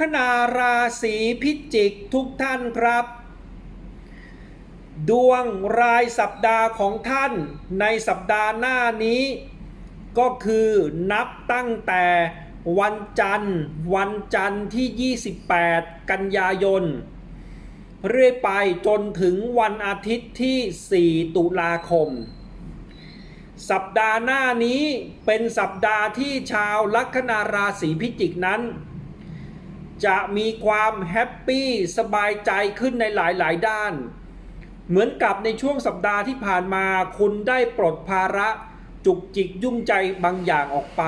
คนาราศีพิจิกทุกท่านครับ ดวงรายสัปดาห์ของท่านในสัปดาห์หน้านี้ ก็คือนับตั้งแต่วันจันทร์ วันจันทร์ที่ 28 กันยายน เรื่อยไปจนถึงวันอาทิตย์ที่ 4 ตุลาคม สัปดาห์หน้านี้เป็นสัปดาห์ที่ชาวลัคนาราศีพิจิกนั้น จะมีความแฮปปี้สบายใจขึ้นในหลาย ๆ ด้าน เหมือนกับในช่วงสัปดาห์ที่ผ่านมา คุณได้ปลดภาระจุกจิกยุ่งใจบางอย่างออกไป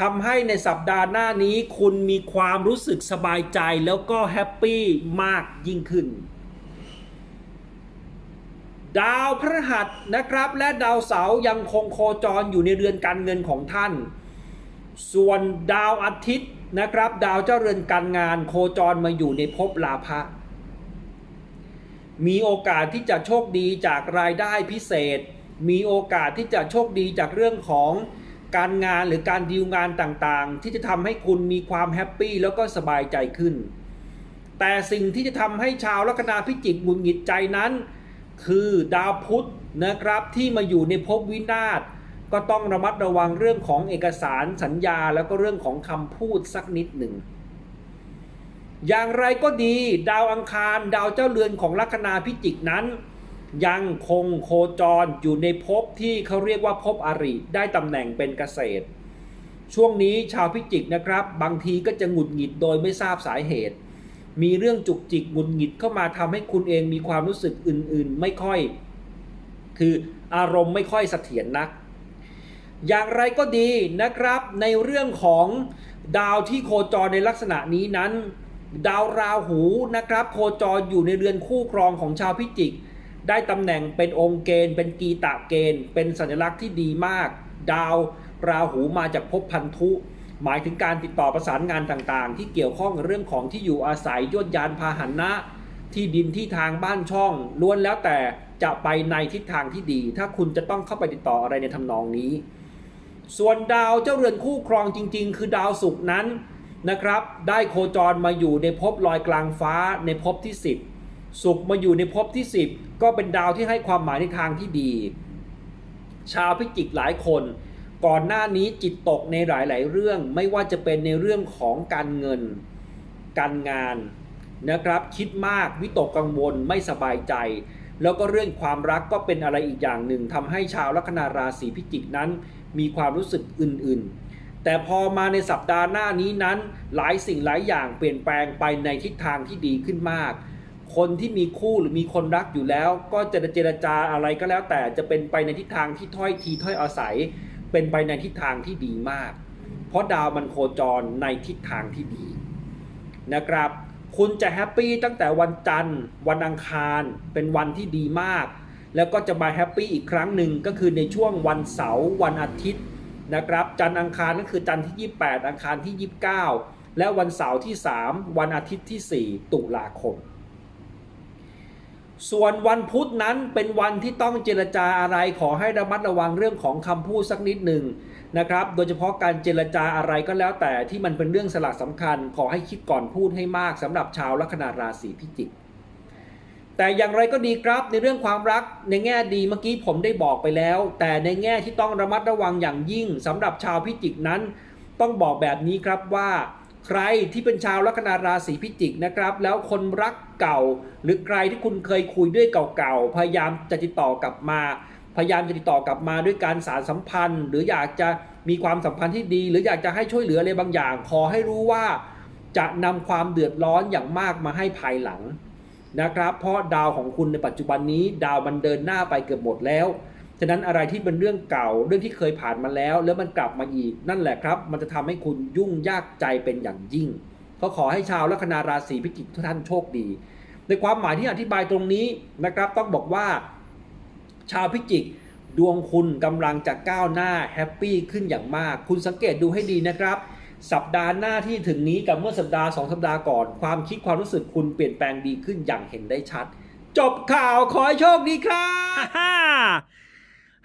ทำให้ในสัปดาห์หน้านี้คุณมีความรู้สึกสบายใจแล้วก็แฮปปี้มากยิ่งขึ้น ดาวพฤหัสนะครับและดาวเสาร์ยังคงโคจรอยู่ในเรือนการเงินของท่าน ส่วนดาวอาทิตย์นะครับ ดาวเจ้าเรือนการงานโคจรมาอยู่ในภพลาภะมีโอกาสที่จะโชคดีจากรายได้พิเศษ มีโอกาสที่จะโชคดีจากเรื่องของการงานหรือการดีลงานต่างๆ ที่จะทำให้คุณมีความแฮปปี้แล้วก็สบายใจขึ้น แต่สิ่งที่จะทำให้ชาวลัคนาพิจิกหงุดหงิดใจนั้น คือดาวพุธนะครับที่มาอยู่ในภพวินาศ ก็ต้องระมัดระวังเรื่องของเอกสารสัญญาแล้วก็เรื่องของคำพูดสักนิดหนึ่ง อย่างไรก็ดี ดาวอังคารดาวเจ้าเรือนของลัคนาพิจิกนั้น ยังคงโคจรอยู่ในภพที่เขาเรียกว่าภพอริได้ตำแหน่งเป็นเกษตร ช่วงนี้ชาวพิจิกนะครับ บางทีก็จะหงุดหงิดโดยไม่ทราบสาเหตุ มีเรื่องจุกจิกหงุดหงิดเข้ามาทำให้คุณเองมีความรู้สึกอื่นๆ ไม่ค่อย คืออารมณ์ไม่ค่อยเสถียรนัก อย่างไรก็ดีนะครับ ในเรื่องของดาวที่โคจรในลักษณะนี้นั้น ดาวราหูนะครับ โคจรอยู่ในเรือนคู่ครองของชาวพิจิก ได้ตำแหน่งเป็นองค์เกณฑ์ เป็นกีตะเกณฑ์ เป็นสัญลักษณ์ที่ดีมาก ดาวราหูมาจากภพพันธุ หมายถึงการติดต่อประสานงานต่างๆ ที่เกี่ยวข้องเรื่องของที่อยู่อาศัยยวดยานพาหนะ ที่ดินที่ทางบ้านช่องล้วนแล้วแต่จะไปในทิศทางที่ดี ถ้าคุณจะต้องเข้าไปติดต่ออะไรในทำนองนี้ ส่วนดาวเจ้าเรือนคู่ครองจริง ๆ คือดาวศุกร์นั้นนะครับ ได้โคจรมาอยู่ในภพลอยกลางฟ้าในภพที่ 10ศุกร์มาอยู่ในภพที่ 10 ก็เป็นดาวที่ให้ความหมายในทางที่ดี ชาวพิจิกหลายคน ก่อนหน้านี้จิตตกในหลาย ๆ เรื่อง ไม่ว่าจะเป็นในเรื่องของการเงิน การงานนะครับ คิดมากวิตกกังวลไม่สบายใจ แล้วก็เรื่องความรักก็เป็นอะไรอีกอย่างหนึ่งทำให้ชาวลัคนาราศีพิจิกนั้น มีความรู้สึกอื่นๆ แต่พอมาในสัปดาห์หน้านี้นั้น หลายสิ่งหลายอย่างเปลี่ยนแปลงไปในทิศทางที่ดีขึ้นมาก คนที่มีคู่หรือมีคนรักอยู่แล้ว ก็จะเจรจาอะไรก็แล้ว แต่จะเป็นไปในทิศทางที่ถ้อยทีถ้อยอาศัย เป็นไปในทิศทางที่ดีมาก เพราะดาวมันโคจรในทิศทางที่ดีนะครับ คุณจะแฮปปี้ตั้งแต่วันจันทร์ วันอังคาร เป็นวันที่ดีมาก แล้วก็จะมาแฮปปี้อีกครั้งหนึ่งก็คือในช่วงวันเสาร์วันอาทิตย์นะครับ จันทร์อังคารก็คือจันทร์ที่ 28 อังคารที่ 29 และวันเสาร์ที่ 3 วันอาทิตย์ที่ 4 ตุลาคม ส่วนวันพุธนั้นเป็นวันที่ต้องเจรจาอะไรขอให้ระมัดระวังเรื่องของคำพูดสักนิดหนึ่งนะครับ โดยเฉพาะการเจรจาอะไรก็แล้วแต่ที่มันเป็นเรื่องสลักสำคัญ ขอให้คิดก่อนพูดให้มากสำหรับชาวลัคนาราศีพิจิก แต่อย่างไรก็ดีครับในเรื่องความรักในแง่ดีเมื่อกี้ผมได้บอกไปแล้ว แต่ในแง่ที่ต้องระมัดระวังอย่างยิ่งสำหรับชาวพิจิกนั้น ต้องบอกแบบนี้ครับว่า ใครที่เป็นชาวลัคนาราศีพิจิกนะครับ แล้วคนรักเก่า หรือใครที่คุณเคยคุยด้วยเก่าๆพยายามจะติดต่อกลับมา พยายามจะติดต่อกลับมาด้วยการสารสัมพันธ์ หรืออยากจะมีความสัมพันธ์ที่ดี หรืออยากจะให้ช่วยเหลืออะไรบางอย่าง ขอให้รู้ว่า จะนำความเดือดร้อนอย่างมากมาให้ภายหลัง นะครับ เพราะดาวของคุณในปัจจุบันนี้ ดาวมันเดินหน้าไปเกือบหมดแล้ว ฉะนั้นอะไรที่เป็นเรื่องเก่าเรื่องที่เคยผ่านมาแล้ว แล้วมันกลับมาอีกนั่นแหละครับ มันจะทำให้คุณยุ่งยากใจเป็นอย่างยิ่ง ก็ขอให้ชาวลัคนาราศีพิจิกทุกท่านโชคดี ในความหมายที่อธิบายตรงนี้นะครับ ต้องบอกว่า ชาวพิจิกดวงคุณกำลังจะก้าวหน้าแฮปปี้ขึ้นอย่างมาก คุณสังเกตดูให้ดีนะครับ สัปดาห์หน้าที่ถึงนี้กับเมื่อสัปดาห์สองสัปดาห์ก่อน ความคิดความรู้สึกคุณเปลี่ยนแปลงดีขึ้นอย่างเห็นได้ชัด จบข่าวขอให้โชคดีครับ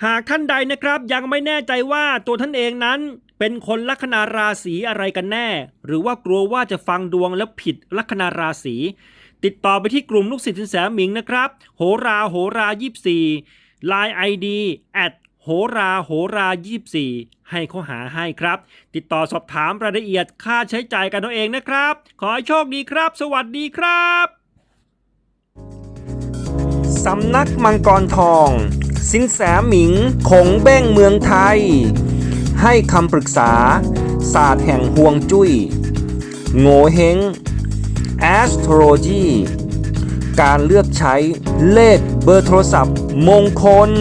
หากท่านใดนะครับยังไม่แน่ใจว่าตัวท่านเองนั้น เป็นคนลัคนาราศีอะไรกันแน่ หรือว่ากลัวว่าจะฟังดวงแล้วผิดลัคนาราศีติดต่อไปที่กลุ่มลูกศิษย์สินแสหมิงนะครับ โหราโหรา 24 Line ID at โหราโหรา24ให้เขาหาให้ครับ ติดต่อสอบถามรายละเอียดค่าใช้จ่ายกันเอาเองนะครับ ขอให้โชคดีครับ สวัสดีครับสำนักมังกรทอง สินแสหมิงคงเบ้งเมืองไทย ให้คำปรึกษา ศาสตร์แห่งห่วงจุย้ยโงเฮง astrology การเลือกใช้เลขเบอร์โทรศัพท์มงคล